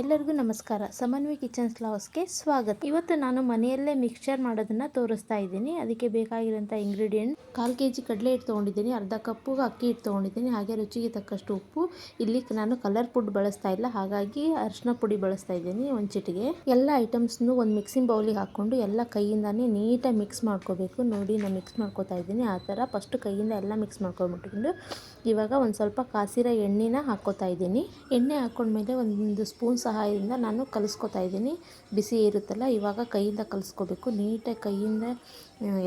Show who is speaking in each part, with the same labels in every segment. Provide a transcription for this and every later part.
Speaker 1: ಎಲ್ಲರಿಗೂ ನಮಸ್ಕಾರ. ಸಮನ್ವಿ ಕಿಚನ್ ಸ್ಲಾವ್ಸ್ಗೆ ಸ್ವಾಗತ. ಇವತ್ತು ನಾನು ಮನೆಯಲ್ಲೇ ಮಿಕ್ಸ್ಚರ್ ಮಾಡೋದನ್ನ ತೋರಿಸ್ತಾ ಇದ್ದೀನಿ. ಅದಕ್ಕೆ ಬೇಕಾಗಿರೋಂಥ ಇಂಗ್ರೀಡಿಯೆಂಟ್ ಕಾಲು ಕೆ ಜಿ ಕಡಲೆ ಹಿಟ್ಟು ತೊಗೊಂಡಿದ್ದೀನಿ. ಅರ್ಧ ಕಪ್ಪು ಅಕ್ಕಿ ಹಿಟ್ಟು ತೊಗೊಂಡಿದ್ದೀನಿ. ಹಾಗೆ ರುಚಿಗೆ ತಕ್ಕಷ್ಟು ಉಪ್ಪು. ಇಲ್ಲಿ ನಾನು ಕಲರ್ ಫುಡ್ ಬಳಸ್ತಾ ಇಲ್ಲ. ಹಾಗಾಗಿ ಅರಿಶಿನ ಪುಡಿ ಬಳಸ್ತಾ ಇದ್ದೀನಿ ಒಂದು ಚಿಟಿಗೆ ಎಲ್ಲ ಐಟಮ್ಸ್ನು ಒಂದು ಮಿಕ್ಸಿಂಗ್ ಬೌಲಿಗೆ ಹಾಕ್ಕೊಂಡು ಎಲ್ಲ ಕೈಯಿಂದಾನೇ ನೀಟಾಗಿ ಮಿಕ್ಸ್ ಮಾಡ್ಕೋಬೇಕು. ನೋಡಿ, ನಾನು ಮಿಕ್ಸ್ ಮಾಡ್ಕೋತಾ ಇದ್ದೀನಿ. ಆ ಥರ ಫಸ್ಟ್ ಕೈಯಿಂದ ಎಲ್ಲ ಮಿಕ್ಸ್ ಮಾಡ್ಕೊಂಡ್ಬಿಟ್ಕೊಂಡು ಇವಾಗ ಒಂದು ಸ್ವಲ್ಪ ಕಾಸಿರೋ ಎಣ್ಣೆನ ಹಾಕ್ಕೋತಾ ಇದ್ದೀನಿ. ಎಣ್ಣೆ ಹಾಕ್ಕೊಂಡ್ಮೇಲೆ ಒಂದು ಸ್ಪೂನ್ ಸಹಾಯದಿಂದ ನಾನು ಕಲಿಸ್ಕೊತಾ ಇದ್ದೀನಿ. ಬಿಸಿ ಇರುತ್ತಲ್ಲ, ಇವಾಗ ಕೈಯಿಂದ ಕಲಿಸ್ಕೋಬೇಕು. ನೀಟಾಗಿ ಕೈಯಿಂದ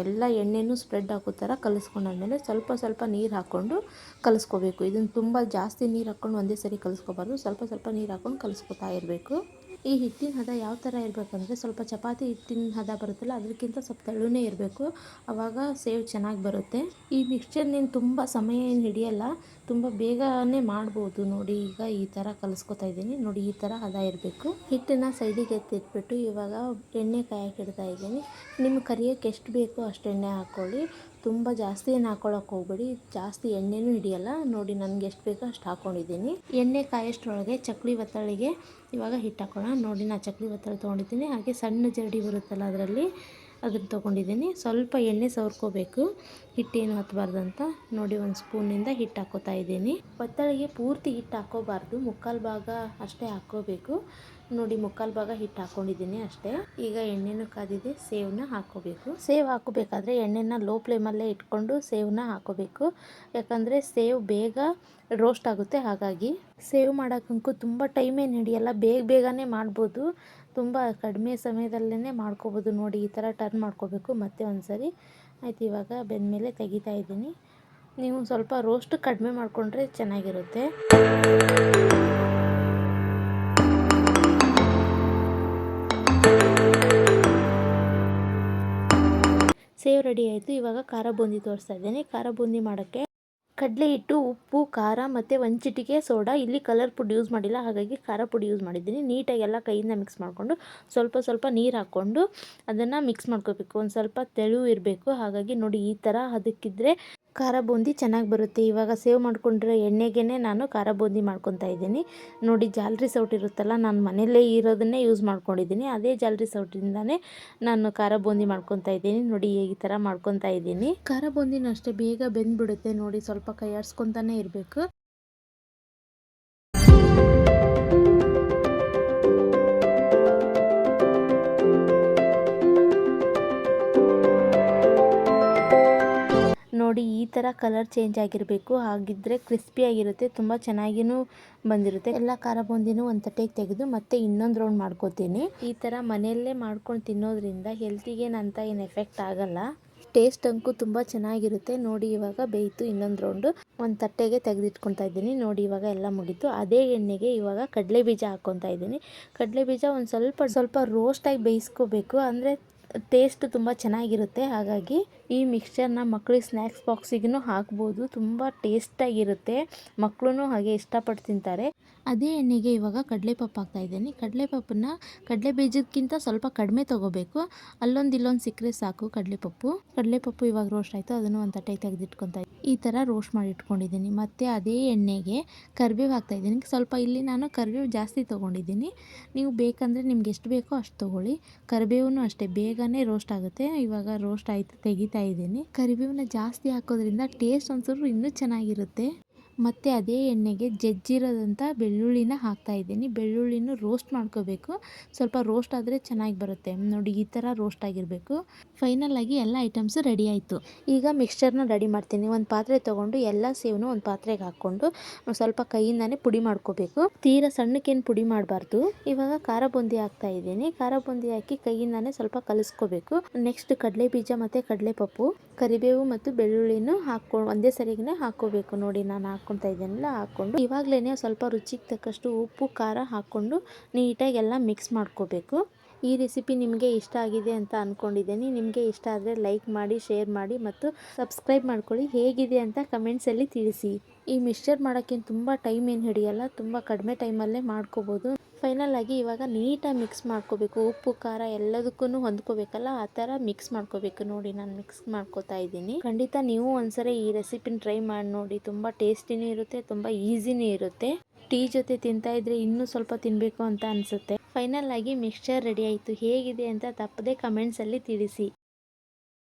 Speaker 1: ಎಲ್ಲ ಎಣ್ಣೆನೂ ಸ್ಪ್ರೆಡ್ ಆಗೋ ಥರ ಕಲಿಸ್ಕೊಂಡಾದ್ಮೇಲೆ ಸ್ವಲ್ಪ ಸ್ವಲ್ಪ ನೀರು ಹಾಕ್ಕೊಂಡು ಕಲಿಸ್ಕೋಬೇಕು. ಇದನ್ನು ತುಂಬ ಜಾಸ್ತಿ ನೀರು ಹಾಕ್ಕೊಂಡು ಒಂದೇ ಸರಿ ಕಲಿಸ್ಕೋಬಾರ್ದು. ಸ್ವಲ್ಪ ಸ್ವಲ್ಪ ನೀರು ಹಾಕ್ಕೊಂಡು ಕಲಿಸ್ಕೊತಾ ಇರಬೇಕು. ಈ ಹಿಟ್ಟಿನ ಹದ ಯಾವ ಥರ ಇರಬೇಕಂದ್ರೆ ಸ್ವಲ್ಪ ಚಪಾತಿ ಹಿಟ್ಟಿನ ಹದ ಬರುತ್ತಲ್ಲ ಅದಕ್ಕಿಂತ ಸ್ವಲ್ಪ ತೆಳುನೇ ಇರಬೇಕು. ಆವಾಗ ಸೇವ್ ಚೆನ್ನಾಗಿ ಬರುತ್ತೆ. ಈ ಮಿಕ್ಸ್ಚರ್ ನೀನು ತುಂಬ ಸಮಯ ಏನು ಹಿಡಿಯಲ್ಲ. ತುಂಬ ಬೇಗನೆ ಮಾಡ್ಬೋದು. ನೋಡಿ, ಈಗ ಈ ಥರ ಕಲಿಸ್ಕೊತಾ ಇದ್ದೀನಿ. ನೋಡಿ, ಈ ಥರ ಹದ ಇರಬೇಕು. ಹಿಟ್ಟನ್ನು ಸೈಡಿಗೆ ಎತ್ತಿಟ್ಬಿಟ್ಟು ಇವಾಗ ಎಣ್ಣೆ ಕಾಯಕ್ಕೆ ಇಡ್ತಾ ಇದ್ದೀನಿ. ನಿಮ್ಮ ಕರಿಯೋಕ್ಕೆ ಎಷ್ಟು ಬೇಕೋ ಅಷ್ಟು ಎಣ್ಣೆ ಹಾಕ್ಕೊಳ್ಳಿ ತುಂಬ ಜಾಸ್ತಿ ಏನು ಹಾಕ್ಕೊಳಕ್ಕೆ ಹೋಗ್ಬೇಡಿ. ಜಾಸ್ತಿ ಎಣ್ಣೆನೂ ಹಿಡಿಯಲ್ಲ. ನೋಡಿ, ನನಗೆ ಎಷ್ಟು ಬೇಕೋ ಅಷ್ಟು ಹಾಕ್ಕೊಂಡಿದ್ದೀನಿ ಎಣ್ಣೆ ಕಾಯಷ್ಟರೊಳಗೆ ಚಕ್ಲಿ ಒತ್ತಳಿಗೆ ಇವಾಗ ಹಿಟ್ಟು ಹಾಕೋಣ ನೋಡಿ ನಾನು ಚಕ್ಲಿ ಒತ್ತಳಿ ತೊಗೊಂಡಿದ್ದೀನಿ. ಹಾಗೆ ಸಣ್ಣ ಜರಡಿ ಬರುತ್ತಲ್ಲ ಅದರಲ್ಲಿ, ಅದನ್ನು ತೊಗೊಂಡಿದ್ದೀನಿ. ಸ್ವಲ್ಪ ಎಣ್ಣೆ ಸವರ್ಕೋಬೇಕು. ಹಿಟ್ಟೇನು ಅಂತ ನೋಡಿ ಒಂದು ಸ್ಪೂನಿಂದ ಹಿಟ್ಟು ಹಾಕೋತಾ ಇದ್ದೀನಿ. ಒತ್ತಳಿಗೆ ಪೂರ್ತಿ ಹಿಟ್ಟು ಹಾಕೋಬಾರ್ದು. ಮುಕ್ಕಾಲು ಭಾಗ ಅಷ್ಟೇ ಹಾಕ್ಕೋಬೇಕು ನೋಡಿ, ಮುಕ್ಕಾಲು ಭಾಗ ಹಿಟ್ಟು ಹಾಕ್ಕೊಂಡಿದ್ದೀನಿ ಅಷ್ಟೇ. ಈಗ ಎಣ್ಣೆನೂ ಕಾದಿದೆ ಸೇವನ್ನ ಹಾಕ್ಕೋಬೇಕು ಸೇವ್ ಹಾಕೋಬೇಕಾದ್ರೆ ಎಣ್ಣೆನ ಲೋ ಫ್ಲೇಮಲ್ಲೇ ಇಟ್ಕೊಂಡು ಸೇವನ್ನ ಹಾಕೋಬೇಕು. ಯಾಕಂದರೆ ಸೇವ್ ಬೇಗ ರೋಸ್ಟ್ ಆಗುತ್ತೆ ಹಾಗಾಗಿ. ಸೇವ್ ಮಾಡೋಕ್ಕಂತೂ ತುಂಬ ಟೈಮೇ ಹಿಡಿಯಲ್ಲ. ಬೇಗ ಬೇಗನೆ ಮಾಡ್ಬೋದು. ತುಂಬ ಕಡಿಮೆ ಸಮಯದಲ್ಲೇ ಮಾಡ್ಕೋಬೋದು. ನೋಡಿ, ಈ ಥರ ಟರ್ನ್ ಮಾಡ್ಕೋಬೇಕು ಮತ್ತೆ ಒಂದು ಸರಿ ಆಯ್ತು, ಇವಾಗ ಬೆಂದಮೇಲೆ ತೆಗಿತಾ ಇದ್ದೀನಿ. ನೀವು ಸ್ವಲ್ಪ ರೋಸ್ಟ್ ಕಡಿಮೆ ಮಾಡಿಕೊಂಡ್ರೆ ಚೆನ್ನಾಗಿರುತ್ತೆ. ಸೇವ್ ರೆಡಿ ಆಯಿತು. ಇವಾಗ ಖಾರ ಬೂಂದಿ ತೋರಿಸ್ತಾ ಇದ್ದೀನಿ. ಖಾರ ಬೂಂದಿ ಮಾಡೋಕ್ಕೆ ಕಡಲೆ ಹಿಟ್ಟು, ಉಪ್ಪು, ಖಾರ ಮತ್ತು ಒಂದು ಚಿಟಿಕೆ ಸೋಡಾ ಇಲ್ಲಿ ಕಲರ್ ಪುಡಿ ಯೂಸ್ ಮಾಡಿಲ್ಲ. ಹಾಗಾಗಿ ಖಾರ ಪುಡಿ ಯೂಸ್ ಮಾಡಿದ್ದೀನಿ. ನೀಟಾಗಿ ಎಲ್ಲ ಕೈಯಿಂದ ಮಿಕ್ಸ್ ಮಾಡಿಕೊಂಡು ಸ್ವಲ್ಪ ಸ್ವಲ್ಪ ನೀರು ಹಾಕ್ಕೊಂಡು ಅದನ್ನು ಮಿಕ್ಸ್ ಮಾಡ್ಕೋಬೇಕು. ಒಂದು ಸ್ವಲ್ಪ ತೆಳು ಇರಬೇಕು. ಹಾಗಾಗಿ ನೋಡಿ ಈ ಥರ ಅದಕ್ಕಿದ್ರೆ ಖಾರ ಬೂಂದಿ ಚೆನ್ನಾಗಿ ಬರುತ್ತೆ. ಇವಾಗ ಸೇವ್ ಮಾಡ್ಕೊಂಡಿರೋ ಎಣ್ಣೆಗೆ ನಾನು ಖಾರ ಬೂಂದಿ ಮಾಡ್ಕೊತಾ ಇದ್ದೀನಿ. ನೋಡಿ, ಜಾಲ್ರಿ ಸೌಟ್ ಇರುತ್ತಲ್ಲ, ನಾನು ಮನೆಯಲ್ಲೇ ಇರೋದನ್ನೇ ಯೂಸ್ ಮಾಡ್ಕೊಂಡಿದ್ದೀನಿ. ಅದೇ ಜಾಲ್ರಿ ಸೌಟಿಂದಾನೇ ನಾನು ಖಾರ ಬೂಂದಿ ಮಾಡ್ಕೊತಾ ಇದ್ದೀನಿ. ನೋಡಿ, ಈ ಥರ ಮಾಡ್ಕೊತಾ ಇದ್ದೀನಿ. ಖಾರ ಬೂಂದಿನೂ ಅಷ್ಟೇ, ಬೇಗ ಬೆಂದ್ಬಿಡುತ್ತೆ. ನೋಡಿ, ಸ್ವಲ್ಪ ಕೈ ಇರಬೇಕು. ನೋಡಿ ಈ ಥರ ಕಲರ್ ಚೇಂಜ್ ಆಗಿರಬೇಕು. ಹಾಗಿದ್ದರೆ ಕ್ರಿಸ್ಪಿಯಾಗಿರುತ್ತೆ ತುಂಬ ಚೆನ್ನಾಗಿಯೂ ಬಂದಿರುತ್ತೆ. ಎಲ್ಲ ಖಾರ ಬೂಂದಿನೂ ಒಂದು ತಟ್ಟೆಗೆ ತೆಗೆದು ಮತ್ತೆ ಇನ್ನೊಂದು ರೌಂಡ್ ಮಾಡ್ಕೋತೀನಿ. ಈ ಥರ ಮನೆಯಲ್ಲೇ ಮಾಡ್ಕೊಂಡು ತಿನ್ನೋದ್ರಿಂದ ಹೆಲ್ತಿಗೇನಂತ ಏನು ಎಫೆಕ್ಟ್ ಆಗಲ್ಲ. ಟೇಸ್ಟ್ ಅಂಕು ತುಂಬ ಚೆನ್ನಾಗಿರುತ್ತೆ. ನೋಡಿ ಇವಾಗ ಬೇಯಿತು ಇನ್ನೊಂದು ರೌಂಡು ಒಂದು ತಟ್ಟೆಗೆ ತೆಗೆದಿಟ್ಕೊತಾ ಇದ್ದೀನಿ. ನೋಡಿ ಇವಾಗ ಎಲ್ಲ ಮುಗೀತು. ಅದೇ ಎಣ್ಣೆಗೆ ಇವಾಗ ಕಡಲೆ ಬೀಜ ಹಾಕ್ಕೊತಾ ಇದ್ದೀನಿ. ಕಡಲೆ ಬೀಜ ಒಂದು ಸ್ವಲ್ಪ ಸ್ವಲ್ಪ ರೋಸ್ಟಾಗಿ ಬೇಯಿಸ್ಕೋಬೇಕು. ಅಂದರೆ ಟೇಸ್ಟ್ ತುಂಬ ಚೆನ್ನಾಗಿರುತ್ತೆ. ಹಾಗಾಗಿ ಈ ಮಿಕ್ಸ್ಚರ್ನ ಮಕ್ಳಿಗೆ ಸ್ನ್ಯಾಕ್ಸ್ ಬಾಕ್ಸಿಗೂ ಹಾಕ್ಬೋದು. ತುಂಬ ಟೇಸ್ಟಾಗಿರುತ್ತೆ ಮಕ್ಕಳು ಹಾಗೆ ಇಷ್ಟಪಟ್ಟು ತಿಂತಾರೆ. ಅದೇ ಎಣ್ಣೆಗೆ ಇವಾಗ ಕಡಲೆಪಪ್ಪು ಹಾಕ್ತಾ ಇದ್ದೀನಿ. ಕಡಲೆಪಪ್ಪನ್ನ ಕಡಲೆ ಬೀಜಕ್ಕಿಂತ ಸ್ವಲ್ಪ ಕಡಿಮೆ ತೊಗೋಬೇಕು. ಅಲ್ಲೊಂದು ಇಲ್ಲೊಂದು ಸಿಕ್ಕರೆ ಸಾಕು ಕಡಲೆಪಪ್ಪು. ಕಡಲೆಪಪ್ಪು ಇವಾಗ ರೋಸ್ಟ್ ಆಯಿತು. ಅದನ್ನು ಒಂದು ತಟ್ಟೆ ತೆಗೆದಿಟ್ಕೊತಾ ಈ ಥರ ರೋಸ್ಟ್ ಮಾಡಿ ಇಟ್ಕೊಂಡಿದ್ದೀನಿ. ಮತ್ತು ಅದೇ ಎಣ್ಣೆಗೆ ಕರಿಬೇವು ಹಾಕ್ತಾ ಇದ್ದೀನಿ. ಸ್ವಲ್ಪ ಇಲ್ಲಿ ನಾನು ಕರಿಬೇವು ಜಾಸ್ತಿ ತೊಗೊಂಡಿದ್ದೀನಿ. ನೀವು ಬೇಕಂದರೆ ನಿಮ್ಗೆ ಎಷ್ಟು ಬೇಕೋ ಅಷ್ಟು ತೊಗೊಳ್ಳಿ. ಕರಿಬೇವು ಅಷ್ಟೇ. ಬೇಗನೆ ರೋಸ್ಟ್ ಆಗುತ್ತೆ. ಇವಾಗ ರೋಸ್ಟ್ ಆಯಿತು, ತೆಗಿತಾ ಇದ್ದೀನಿ. ಕರಿಬೇವನ್ನ ಜಾಸ್ತಿ ಹಾಕೋದ್ರಿಂದ ಟೇಸ್ಟ್ ಒಂಚೂರು ಇನ್ನೂ ಚೆನ್ನಾಗಿರುತ್ತೆ. ಮತ್ತು ಅದೇ ಎಣ್ಣೆಗೆ ಜಜ್ಜಿರೋದಂಥ ಬೆಳ್ಳುಳ್ಳಿನ ಹಾಕ್ತಾ ಇದ್ದೀನಿ. ಬೆಳ್ಳುಳ್ಳಿನೂ ರೋಸ್ಟ್ ಮಾಡ್ಕೋಬೇಕು. ಸ್ವಲ್ಪ ರೋಸ್ಟ್ ಆದರೆ ಚೆನ್ನಾಗಿ ಬರುತ್ತೆ. ನೋಡಿ, ಈ ಥರ ರೋಸ್ಟ್ ಆಗಿರಬೇಕು. ಫೈನಲ್ ಆಗಿ ಎಲ್ಲ ಐಟಮ್ಸು ರೆಡಿ ಆಯಿತು. ಈಗ ಮಿಕ್ಸ್ಚರ್ನ ರೆಡಿ ಮಾಡ್ತೀನಿ. ಒಂದು ಪಾತ್ರೆ ತೊಗೊಂಡು ಎಲ್ಲ ಸೇವನು ಒಂದು ಪಾತ್ರೆಗೆ ಹಾಕ್ಕೊಂಡು ಸ್ವಲ್ಪ ಕೈಯಿಂದನೇ ಪುಡಿ ಮಾಡ್ಕೋಬೇಕು. ತೀರಾ ಸಣ್ಣಕ್ಕೇನು ಪುಡಿ ಮಾಡಬಾರ್ದು. ಇವಾಗ ಖಾರ ಬೂಂದಿ ಹಾಕ್ತಾ ಇದ್ದೀನಿ. ಖಾರ ಬೂಂದಿ ಹಾಕಿ ಕೈಯಿಂದನೇ ಸ್ವಲ್ಪ ಕಲಿಸ್ಕೋಬೇಕು. ನೆಕ್ಸ್ಟ್ ಕಡಲೆ ಬೀಜ ಮತ್ತು ಕಡಲೆ ಪಪ್ಪು ಕರಿಬೇವು ಮತ್ತು ಬೆಳ್ಳುಳ್ಳಿನೂ ಹಾಕ್ಕೊಂಡು ಒಂದೇ ಸರಿಗೇ ಹಾಕ್ಕೋಬೇಕು ನೋಡಿ, ನಾನು ಹಾಕ್ಕೊತಾ ಇದ್ದೀನಲ್ಲ ಹಾಕ್ಕೊಂಡು ಇವಾಗಲೇ ಸ್ವಲ್ಪ ರುಚಿಗೆ ತಕ್ಕಷ್ಟು ಉಪ್ಪು, ಖಾರ ಹಾಕ್ಕೊಂಡು ನೀಟಾಗಿ ಎಲ್ಲ ಮಿಕ್ಸ್ ಮಾಡ್ಕೋಬೇಕು. ಈ ರೆಸಿಪಿ ನಿಮಗೆ ಇಷ್ಟ ಆಗಿದೆ ಅಂತ ಅಂದ್ಕೊಂಡಿದ್ದೀನಿ ನಿಮಗೆ ಇಷ್ಟ ಆದರೆ ಲೈಕ್ ಮಾಡಿ ಶೇರ್ ಮಾಡಿ ಮತ್ತು ಸಬ್ಸ್ಕ್ರೈಬ್ ಮಾಡ್ಕೊಳ್ಳಿ. ಹೇಗಿದೆ ಅಂತ ಕಮೆಂಟ್ಸಲ್ಲಿ ತಿಳಿಸಿ. ಈ ಮಿಕ್ಸ್ಚರ್ ಮಾಡೋಕ್ಕೇನು ತುಂಬ ಟೈಮ್ ಏನು ಹಿಡಿಯಲ್ಲ, ತುಂಬ ಕಡಿಮೆ ಟೈಮಲ್ಲೇ ಮಾಡ್ಕೋಬೋದು. ಫೈನಲ್ ಆಗಿ ಇವಾಗ ನೀಟಾಗಿ ಮಿಕ್ಸ್ ಮಾಡ್ಕೋಬೇಕು. ಉಪ್ಪು, ಖಾರ ಎಲ್ಲದಕ್ಕೂ ಹೊಂದ್ಕೋಬೇಕಲ್ಲ? ಆ ಥರ ಮಿಕ್ಸ್ ಮಾಡ್ಕೋಬೇಕು ನೋಡಿ ನಾನು ಮಿಕ್ಸ್ ಮಾಡ್ಕೋತಾ ಇದ್ದೀನಿ. ಖಂಡಿತ ನೀವು ಒಂದ್ಸರಿ ಈ ರೆಸಿಪಿನ ಟ್ರೈ ಮಾಡಿ ನೋಡಿ. ತುಂಬ ಟೇಸ್ಟಿನೂ ಇರುತ್ತೆ, ತುಂಬ ಈಸಿನೂ ಇರುತ್ತೆ. ಟೀ ಜೊತೆ ತಿಂತಾ ಇದ್ರೆ ಇನ್ನೂ ಸ್ವಲ್ಪ ತಿನ್ನಬೇಕು ಅಂತ ಅನಿಸುತ್ತೆ. ಫೈನಲ್ ಆಗಿ ಮಿಕ್ಸ್ಚರ್ ರೆಡಿ ಆಯಿತು. ಹೇಗಿದೆ ಅಂತ ತಪ್ಪದೆ ಕಮೆಂಟ್ಸಲ್ಲಿ ತಿಳಿಸಿ.